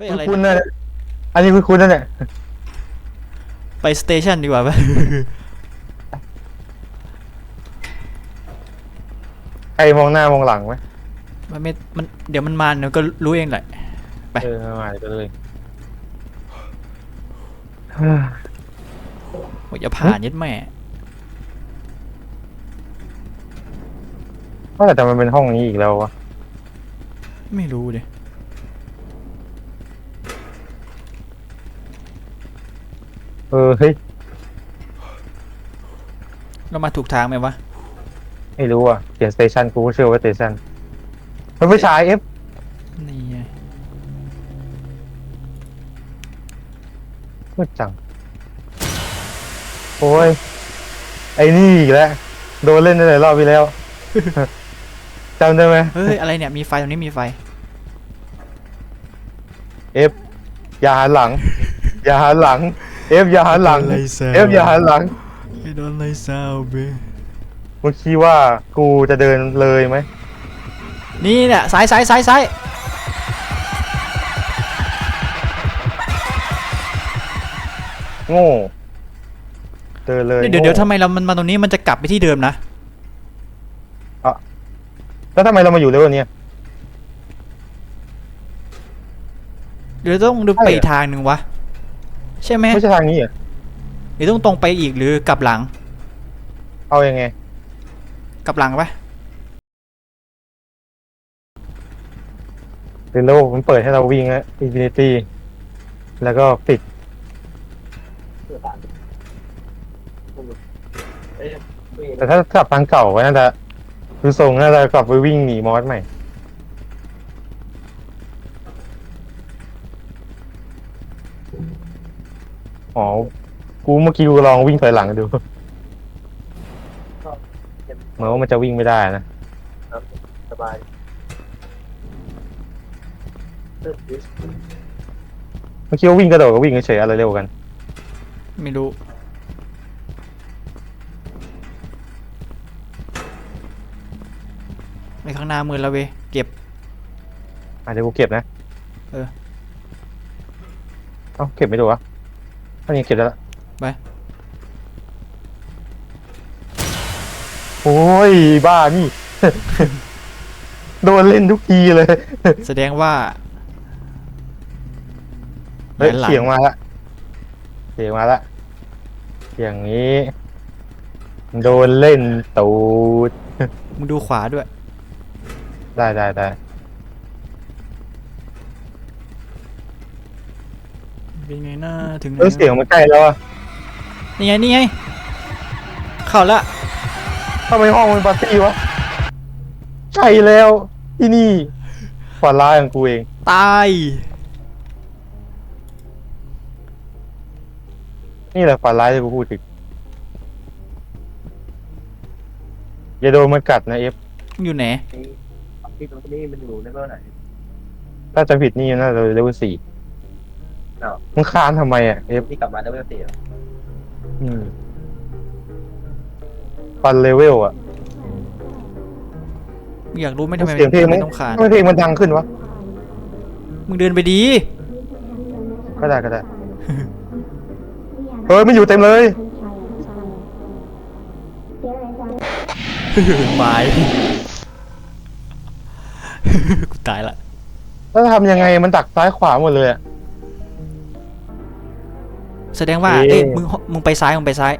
เฮ้ยคุอะไรณคุณเนี่ยนะอันนี้คุณคุณนั่นเนี่ยไปสเตชันดีกว่าไหมใครมองหน้ามองหลังไหมมันไม่มันเดี๋ยวมันมาเดี๋ยวก็รู้เองแหละ ไป เออมาไปเลยว่าจะผ่านยัดแม่ว่าแต่ทำไมเป็นห้องนี้อีกแล้ววะไม่รู้ดิ เออเฮ้ยเรามาถูกทางไหมวะ ไม่รู้อะเขียนสเตชันกูก็เชื่อว่าสเตชันมันไม่ใช่เอฟนี่ไงมืดจัง โอ้ย ไอ้นี่อีกแล้ว โดนเล่นได้หลายรอบไปแล้ว จำได้ไหมเฮ้ย อะไรเนี่ย มีไฟตรงนี้มีไฟ เอฟอย่าหันหลัง อย่าหันหลัง เอฟอย่าหันหลัง เอฟอย่าหันหลังไอ้โดนไล่ซาวเบมึงคิดว่ากูจะเดินเลยไหม นี่เนี่ยซ้ายซ้ายซ้ายซ้ายโง่ เดินเลยเดี๋ยวเดี๋ยวโง่ทำไมเรามันมาตรงนี้มันจะกลับไปที่เดิมนะ แล้วทำไมเรามาอยู่เลยวะเนี่ยเดี๋ยวต้องดูใช่ไปเหรออีกทางหนึ่งวะ ใช่ไหมไม่ใช่ทางนี้เหรอหรือต้องตรงไปอีกหรือกลับหลัง เอายังไง กลับหลังปะเรโลมันเปิดให้เราวิ่งแล้วอินฟินิตี้แล้วก็ปิดแต่ถ้ากลับทางเก่าก็น่าจะดูทรงน่าจะกลับไปวิ่งหนีมอสใหม่ อ๋อ กูเมื่อกี้กูลองวิ่งถอยหลังดูเหมือนว่ามันจะวิ่งไม่ได้นะสบายเมื่อกี้ว่าวิ่งกระโดดกับวิ่งเฉยๆอะไรเร็วกัน ไม่รู้ไปข้างหน้ามือแล้วเวยเก็บ อาจจะกูเก็บนะ เออ เอ้าเก็บไม่ดูวะ อันนี้เก็บได้ละไป โอ้ยบ้านี่ โดนเล่นทุกทีเลย แสดงว่าเฮ้ยแหวนหลังเสียงมาละเสียงมาละอย่างนี้ โดนเล่นตูดมึงดูขวาด้วย ได้ได้ได้ เป็นไงหน้าถึงไหนเออเสียงมันใกล้แล้วอะนี่ไงนี่ไงเข้าละทำไมห้องมันปาร์ตี้วะใช่แล้วที่นี่ฝันร้ายของกูเอง ตายนี่แหละฝันร้ายที่กูพูดถึงอย่าโดนมันกัดนะเอฟมึงอยู่ไหน ที่ตรงนี้มันอยู่ในเมื่อไหร่ถ้าจะผิดนี่น่าจะเลเวลสี่อ้าว มึงคานทำไมอะเอฟที่กลับมาได้เมื่อสี่อืมฟันเลเวลอะมึงอยากรู้ไหมทำไมเสียงเพลงทำมัไมนต้องขานทำไมเพลงมันดังขึ้นวะมึงเดินไปดี ก็ได้ก็ได้ เฮ้ยมันอยู่เต็มเลย ไม้กูตายละแล้วทำยังไงมันดักซ้ายขวาหมดเลยอะ แสดงว่าเอ๊ะเอ้ยมึงมึงไปซ้ายมึงไปซ้าย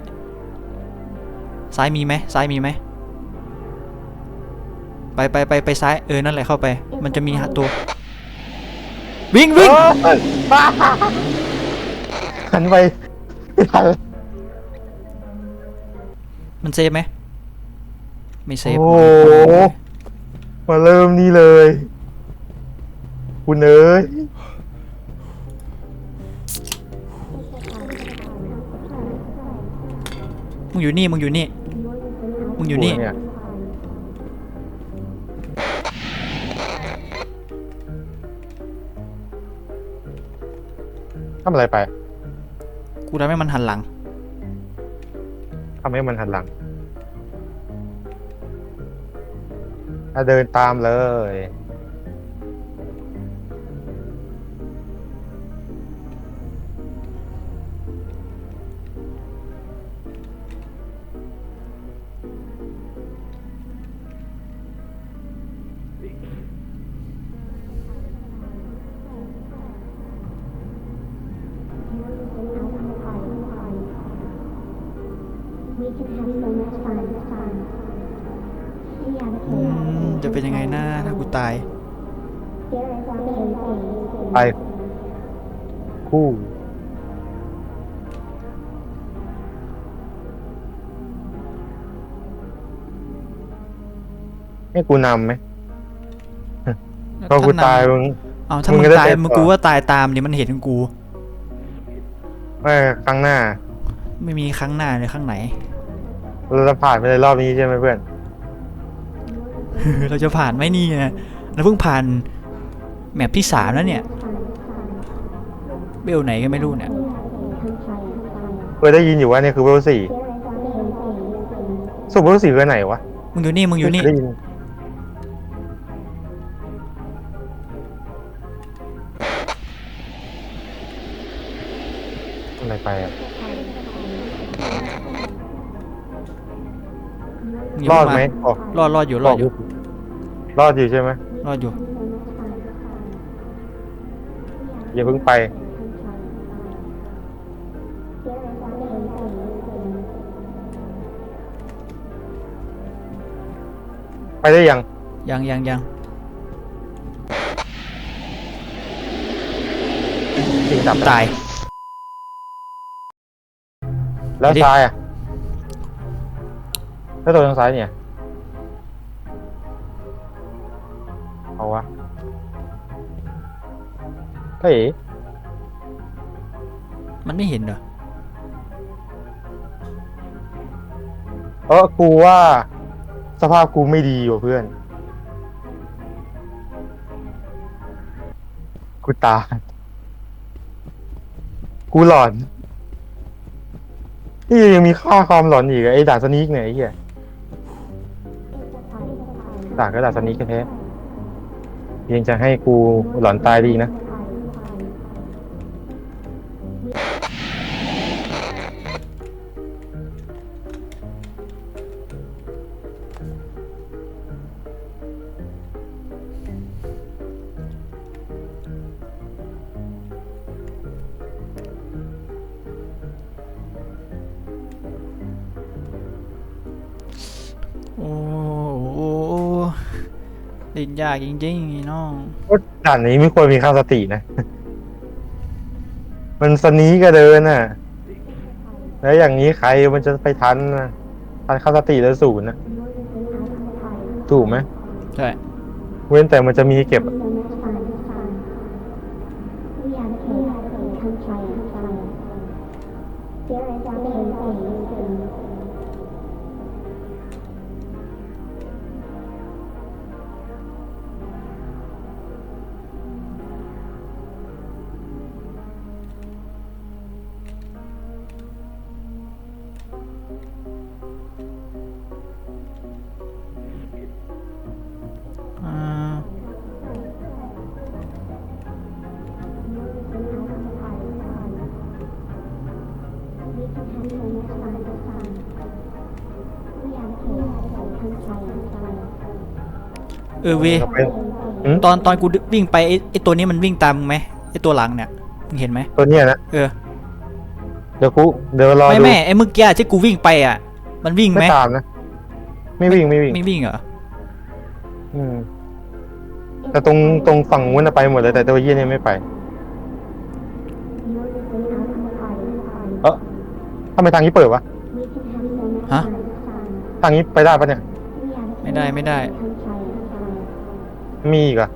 ซ้ายมีไหมซ้ายมีไหมไปไปไปไปซ้ายเออนั่นแหละเข้าไป มันจะมีหาตัว วิ่งวิ่งเอ้ยหันไปไม่ทันมันเซฟไหมไม่เซฟโอ้โหมาเริ่มนี่เลย คุณเอ้ย มึงอยู่นี่ มึงอยู่นี่ มึงอยู่นี่กูเนี่ยทำอะไรไป กูทำให้มันหันหลัง ทำให้มันหันหลังถ้าเดินตามเลย เป็นยังไงหน้าถ้ากูตาย ไปคู่ให้กูนำไหมพอกูตายมึง เอาถ้ามึมึงงก็ได้ตายเจ็บมึงต่อกูว่าตายตามนี่มันเห็นกูไม่ครั้งหน้า ไม่มีครั้งหน้าเลยข้างไหน เราจะผ่านไปในรอบนี้ใช่ไหมเพื่อน เราจะผ่านไหมเนี่นะเราเพิ่งผ่านแมปที่สามแล้วเนี่ยเบลไหนก็ไม่รู้เนี่ยเคยได้ยินอยู่ว่าเนี่ยคือเวลสี่สุดเวลสี่คือไหนวะมึงอยู่นี่มึงอยู่นี่ได้ยิอะไรไปอะ มึงรย่าอดเพิ่งไหมมาออกรอดรอดอยู่รอดอยู่รอดอยู่ใช่ไหมรอดอยู่อย่าเพิ่งไปไปได้ยัง ยังยังยังจริงจับตาย แล้วไปดิซ้ายอะ แล้วตัวทางซ้ายเนี่ย เอาวะเฮ้ยมันไม่เห็นเหรอ เออกูว่า สภาพกูไม่ดีว่ะเพื่อน กูตายกูหลอน นี่ยังมีค่าความหลอนอีกอะไอ้ด่าสนีกเนี่ยไอ้เหี้ย ด่าก็ด่าสนีกแท้ยังจะให้กูหลอนตายดีนะ เล่นยากจริงๆไอ้น้องก็ด่านนี้ไม่ควรมีค่าสตินะ มันสนีก็เดินน่ะ แล้วอย่างนี้ใครมันจะไปทันนะทันค่าสติแล้วศูนย์นะถูกไหมใช่ เว้นแต่มันจะมีให้เก็บอ่ เออเวยหืมตอนตอนกูวิ่งไปไอ้ไอตัวนี้มันวิ่งตามมึงไหมไอตัวหลังเนี่ยมึงเห็นไหมตัวเนี้ยนะเออเดี๋ยวกูเดี๋ยวรอไม่ดูแม่ไอ้เมื่อกี้ที่กูวิ่งไปอะ มันวิ่งไหมไม่ตามนะ ไม่วิ่งไม่วิ่งไม่วิ่งเหรออืมแต่ตรงตรงฝั่งนู้นนะไปหมดเลยแต่ตัวเยี่ยนี่ไม่ไปเออทำไมทางนี้เปิดวะฮะทางนี้ไปได้ปะเนี่ยไม่ได้ไม่ได้ มีอีกเหรอะ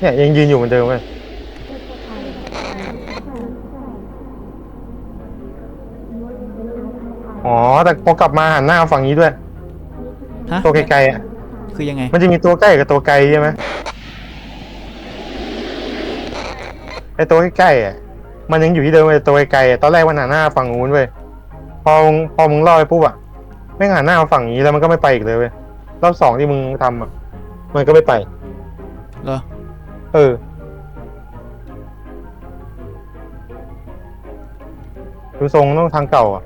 เนี่ยยังยืนอยู่เหมือนเดิมเว้ยอ๋อ แต่พอกลับมาหันหน้าฝั่งนี้ด้วย ฮะตัวไกลๆอะ คือยังไง มันจะมีตัวใกล้กับตัวไกลใช่ไหมไอตัวใกล้ๆอะ มันยังอยู่ที่เดิมเลยตัวไกลๆอะตอนแรกมันหันหน้าฝั่งนู้นเว้ยพอมึงพอมึงล่อไปปุ๊บอะ ไม่งหันหน้ามาฝั่งนี้แล้วมันก็ไม่ไปอีกเลยเว้ยรอบสองที่มึงทำอะ มันก็ไม่ไป เหรอ เออ ดูทรงต้องทางเก่าอะ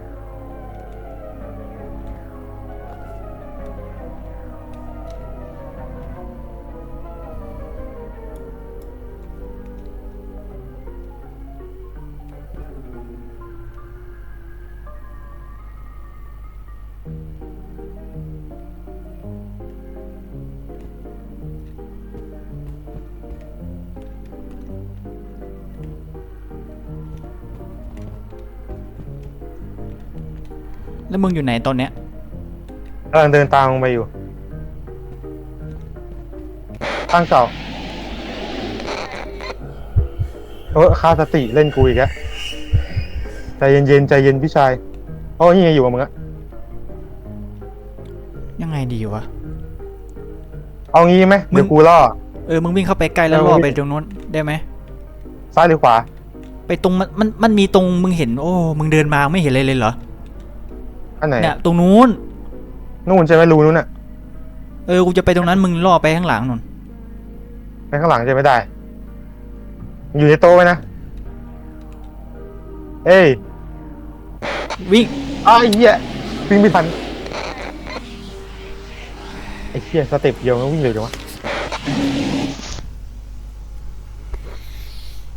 แล้วมึงอยู่ไหนตอนเนี้ยกำลังเดินตามมึงไปอยู่ตั้งเก่าเออค่าสติเล่นกูอีกแล้วใจเย็นๆใจเย็นพี่ชายโอ้นี่ไงอยู่กับมึงอะยังไงดีวะ เอางี้ไหมมึง เดี๋ยวกูล่อ เออมึงวิ่งเข้าไปใกล้แล้วเออ ล่อวิ่งไปตรงนู้นได้ไหมซ้ายหรือขวา ไปตรงมันมันมันมีตรงมึงเห็น โอ้มึงเดินมาไม่เห็นอะไรเลยเหรอ อันไหนเนี่ยตรงนู้นนู่นใช่ไหมรูนู้นอะเออกูจะไปตรงนั้นมึงล่อไปข้างหลังนู่นไปข้างหลังจะไม่ได้ อยู่ในโต๊ะไว้นะเอ้ยวิ่งอ้าวไอ้เหี้ยวิ่งไม่ทันไอ้เหี้ยสเต็ปเดียวมันวิ่งเร็วจังวะ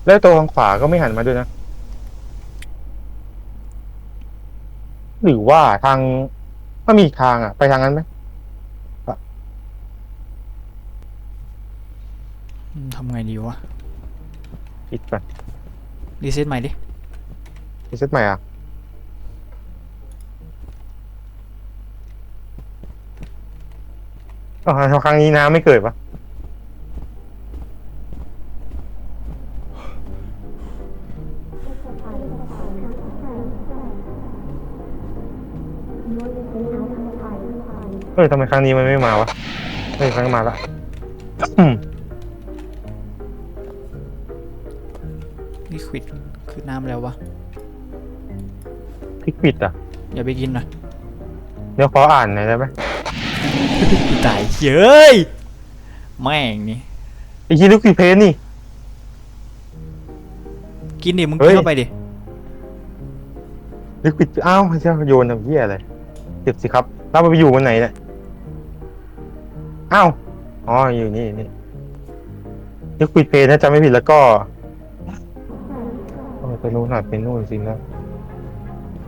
แล้วตัวทางขวาก็ไม่หันมาด้วยนะ หรือว่าทางมันมีอีกทางอะ ไปทางนั้นไหมอืมทำไงดีวะปิดก่อนรีเซ็ตใหม่ดิ รีเซ็ตใหม่อะอ๋อครั้งนี้น้ำไม่เกิดปะ เออทำไมครั้งนี้มันไม่มาวะเฮ้ยครั้งนี้มาละอืมลิควิดคือน้ำแล้ววะ พลิกปิดอะ อย่าไปกินนะเดี๋ยวขออ่านหน่อยได้ไหมตายเย้ยแม่งนี่ ไอ้คีลูกกีเพนนี่ กินดิมึงเฮ้กินยเข้าไปดิ ลิกปิดอ้าวเจ้าโยนทำเหี้ยอะไรเจ็บสิครับเราไปอยู่บนไหนเนี่ย อ้าวอ๋ออยู่นี่นี่ลิกปิดเพนถ้าจำไม่ผิดแล้วก็ไปนู่นหน่อยเป็นนู่นจริงแล้ว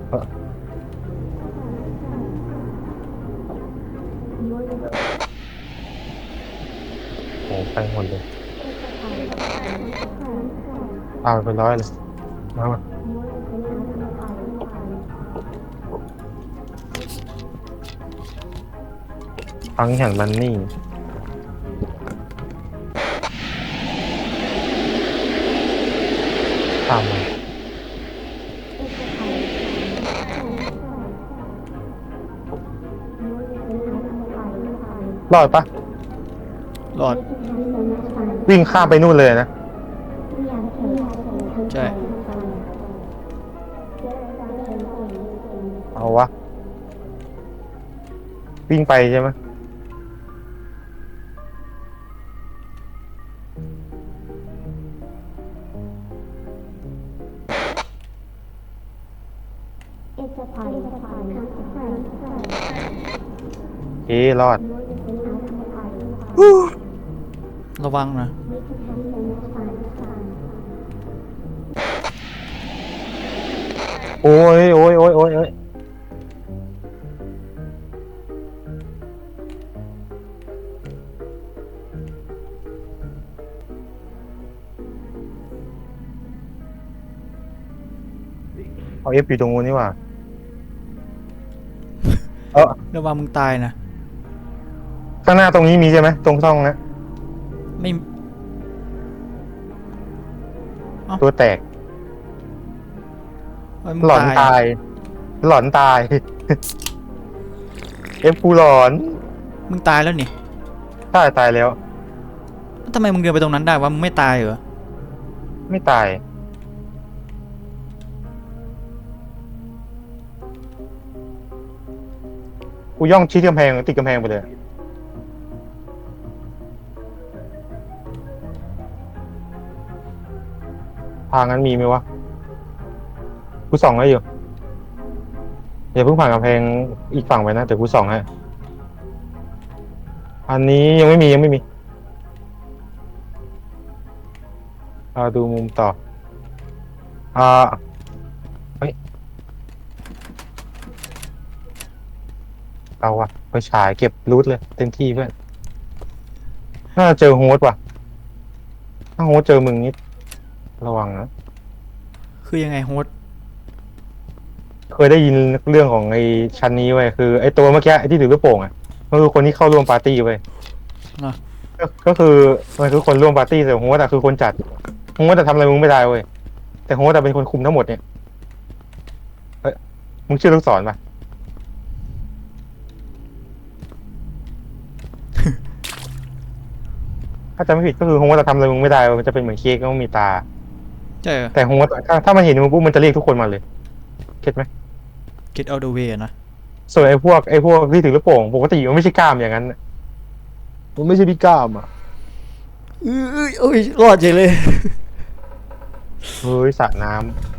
เออโอ้ไปหมดเลยเอาไปร้อยเลยมา ฟังอย่างมันนี่ตามมาลอดปะรอด วิ่งข้ามไปนู่นเลยนะ ใช่ เอาวะ วิ่งไปใช่ไหม เอ๊รอดระวังนะ โอ้ยโอ้ยโอ้ยโอ้ยโอ้ยเอาเอฟอยู่ตรงนู้นนี่หว่า เออระวังมึงตายนะข้างหน้าตรงนี้มีใช่ไหมตรงช่องนะไม่ตัวแตกเอ้ยมึงหลอนตาย หลอนตาย เอฟกูหลอน มึงตายแล้วนี่ใช่ตายแล้วแล้วทำไมมึงเดินไปตรงนั้นได้วะมึงไม่ตายเหรอ ไม่ตาย กูย่องชิดกำแพงติดกำแพงไปเลย ทางนั้นมีไหมวะ กูส่องให้อยู่อย่าเพิ่งผ่านกำแพงอีกฝั่งไปนะแต่กูส่องให้อันนี้ยังไม่มียังไม่มีเอาดูมุมต่อ อ่า เฮ้ย เอาวะไปฉายเก็บรูทเลยเต็มที่เพื่อนน่าจะเจอโฮสต์ว่ะ ถ้าโฮสต์เจอมึงนิดระวังนะ คือยังไงโฮสต์เคยได้ยินเรื่องของไอ้ชั้นนี้ไว้ยคือไอ้ตัวเมื่อกี้ไอ้ที่ถือลูกโป่งอะมันคือคนที่เข้าร่วมปาร์ตี้ไว้ยนะ ก็ก็คือมันคือคนร่วมปาร์ตี้แต่ฮงว่าแต่คือคนจัดฮงว่าแต่ทำอะไรมึงไม่ได้เว้ยแต่ฮงว่าแต่เป็นคนคุมทั้งหมดเนี่ยเอ้ยมึงเชื่อลูกศรปะ ถ้าจำไม่ผิดก็คือฮงว่าแต่ทำอะไรมึงไม่ได้เว้ยมันจะเป็นเหมือนเค้กแล้วมันมีตา ใช่เหรอแต่ฮงว่าแต่ถ้าถ้ามันเห็นมึงปุ๊บมันจะเรียกทุกคนมาเลยเก็ตไหม get out the way อะนะ ส่วนไอ้พวกไอ้พวกที่ถือลูกโป่งปกติมันไม่ใช่กล้ามอย่างนั้นน่ะมันไม่ใช่พี่กล้ามอะเอ้ยเอ้ยรอดเฉยเลย เฮ้ยสระน้ำ